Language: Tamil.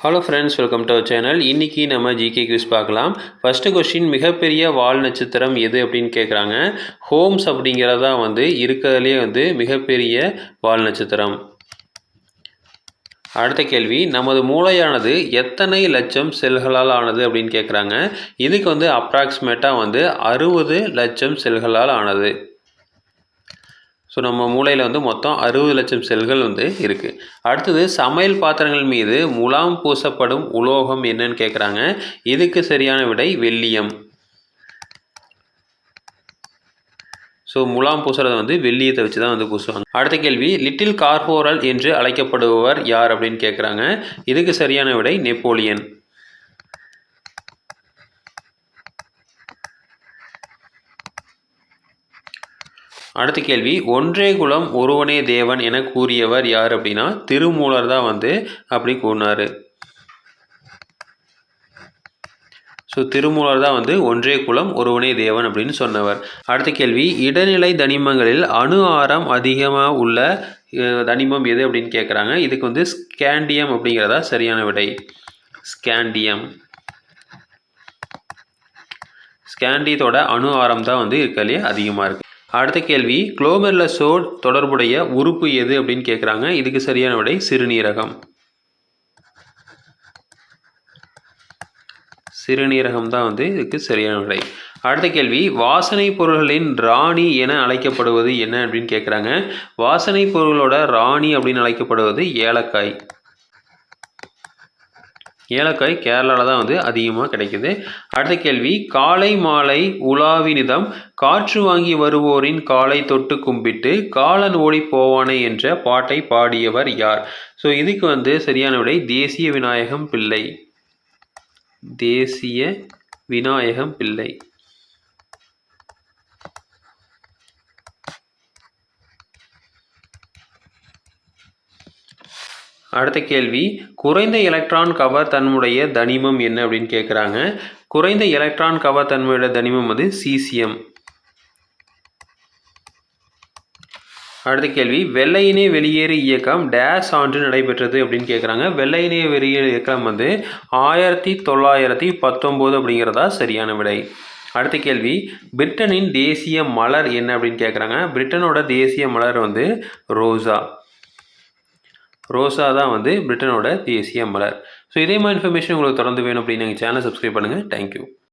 Hello friends welcome to our channel இன்றைக்கி நம்ம ஜிகே கியூஸ் பார்க்கலாம். ஃபஸ்ட்டு கொஸ்டின் மிகப்பெரிய வால் நட்சத்திரம் எது அப்படின்னு கேட்குறாங்க ஹோம்ஸ் அப்படிங்கிறதா வந்து இருக்கிறதுலே வந்து மிகப்பெரிய வால் நட்சத்திரம். அடுத்த கேள்வி நமது மூளையானது எத்தனை லட்சம் செல்களால் ஆனது அப்படின்னு கேட்குறாங்க இதுக்கு வந்து அப்ராக்சிமேட்டாக வந்து அறுபது லட்சம் செல்களால் ஆனது. ஸோ நம்ம மூளையில் வந்து மொத்தம் அறுபது லட்சம் செல்கள் வந்து இருக்குது அடுத்தது சமையல் பாத்திரங்கள் மீது முலாம் பூசப்படும் உலோகம் என்னன்னு கேட்குறாங்க இதுக்கு சரியான விடை வெள்ளியம். ஸோ முலாம் பூசுறது வந்து வெள்ளியத்தை வச்சு தான் வந்து பூசுவாங்க. அடுத்த கேள்வி லிட்டில் கார்போரல் என்று அழைக்கப்படுபவர் யார் அப்படின்னு கேட்குறாங்க இதுக்கு சரியான விடை நெப்போலியன். அடுத்த கேள்வி ஒன்றே குலம் ஒருவனே தேவன் என கூறியவர் யார் அப்படின்னா திருமூலர் தான் வந்து அப்படி கூறினார். ஸோ திருமூலர் தான் வந்து ஒன்றே குலம் ஒருவனே தேவன் அப்படின்னு சொன்னவர். அடுத்த கேள்வி இடைநிலை தனிமங்களில் அணு ஆரம் அதிகமாக உள்ள தனிமம் எது அப்படின்னு கேட்குறாங்க இதுக்கு வந்து ஸ்கேண்டியம் அப்படிங்கிறதா சரியான விடை. ஸ்கேண்டியம். ஸ்கேண்டியத்தோட அணு ஆரம் தான் வந்து இருக்கலையே அதிகமாக இருக்குது அடுத்த கேள்வி குளோமெர்லசோட் தொடர்புடைய உறுப்பு எது அப்படின்னு கேட்குறாங்க இதுக்கு சரியான விடை சிறுநீரகம். சிறுநீரகம் தான் வந்து இதுக்கு சரியான விடை. அடுத்த கேள்வி வாசனை பொருள்களின் ராணி என அழைக்கப்படுவது என்ன அப்படின்னு கேட்குறாங்க வாசனை பொருள்களோட ராணி அப்படின்னு அழைக்கப்படுவது ஏலக்காய். ஏலக்காய் கேரளாவில் தான் வந்து அதிகமாக கிடைக்குது. அடுத்த கேள்வி காலை மாலை உலாவினிதம் காற்று வாங்கி வருவோரின் காலை தொட்டு கும்பிட்டு காலன் ஓடி போவானே என்ற பாட்டை பாடியவர் யார்? ஸோ இதுக்கு வந்து சரியான விடை தேசிய விநாயகம் பிள்ளை. தேசிய விநாயகம் பிள்ளை. அடுத்த கேள்வி குறைந்த எலக்ட்ரான் கவர் தன்முடைய தனிமம் என்ன அப்படின்னு கேட்குறாங்க குறைந்த எலக்ட்ரான் கவர் தன்மையுடைய தனிமம் வந்து சீசியம் அடுத்த கேள்வி வெள்ளையினே வெளியேறு இயக்கம் டேஸ் ஆண்டு நடைபெற்றது அப்படின்னு கேட்குறாங்க வெள்ளையினே வெளியேறு இயக்கம் வந்து ஆயிரத்தி தொள்ளாயிரத்தி பத்தொம்போது அப்படிங்கிறதா சரியான விடை. அடுத்த கேள்வி பிரிட்டனின் தேசிய மலர் என்ன அப்படின்னு கேட்குறாங்க பிரிட்டனோட தேசிய மலர் வந்து ரோஸா ரோசா தான் வந்து பிரிட்டனோட தேசிய மலர். ஸோ இதே மாதிரி இன்ஃபர்மேஷன் உங்களுக்கு தொடர்ந்து வேணும் அப்படின்னு எங்கள் சேனல் சப்ஸ்கிரைப் பண்ணுங்கள் தேங்க்யூ